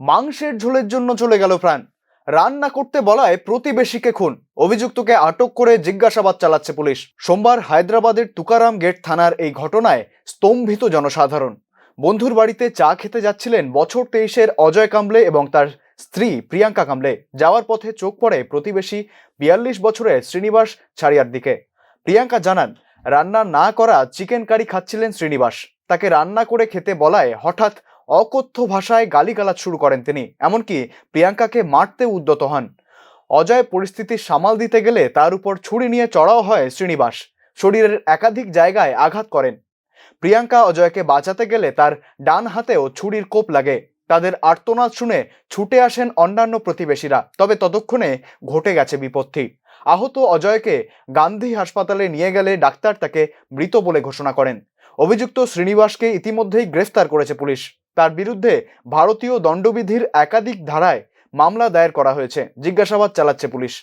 মাংসের ঝোলের জন্য চলে গেল প্রাণ। রান্না করতে বলায় প্রতিবেশীকে খুন। অভিযুক্তকে আটক করে জিজ্ঞাসাবাদ চালাচ্ছে পুলিশ। সোমবার হায়দ্রাবাদের তুকারাম গেট থানার এই ঘটনায় স্তম্ভিত জনসাধারণ। বন্ধুর বাড়িতে চা খেতে যাচ্ছিলেন বছর তেইশের অজয় কামলে এবং তার স্ত্রী প্রিয়াঙ্কা কামলে। যাওয়ার পথে চোখ পড়ে প্রতিবেশী বিয়াল্লিশ বছরের শ্রীনিবাস ছাড়িয়ার দিকে। প্রিয়াঙ্কা জানান, রান্না না করা চিকেন কারি খাচ্ছিলেন শ্রীনিবাস। তাকে রান্না করে খেতে বলায় হঠাৎ অকথ্য ভাষায় গালিগালাজ শুরু করেন তিনি। এমনকি প্রিয়াঙ্কাকে মারতে উদ্যত হন। অজয় পরিস্থিতি সামাল দিতে গেলে তার উপর ছুরি নিয়ে চড়াও হয় শ্রীনিবাস। শরীরের একাধিক জায়গায় আঘাত করেন। প্রিয়াঙ্কা অজয়কে বাঁচাতে গেলে তার ডান হাতেও ছুরির কোপ লাগে। তাদের আর্তনাদ শুনে ছুটে আসেন অন্যান্য প্রতিবেশীরা। তবে ততক্ষণে ঘটে গেছে বিপত্তি। আহত অজয়কে গান্ধী হাসপাতালে নিয়ে গেলে ডাক্তার তাকে মৃত বলে ঘোষণা করেন। অভিযুক্ত শ্রীনিবাসকে ইতিমধ্যেই গ্রেফতার করেছে পুলিশ। তার বিরুদ্ধে ভারতীয় দণ্ডবিধির একাধিক ধারায় মামলা দায়ের করা হয়েছে। জিজ্ঞাসাবাদ চালাচ্ছে পুলিশ।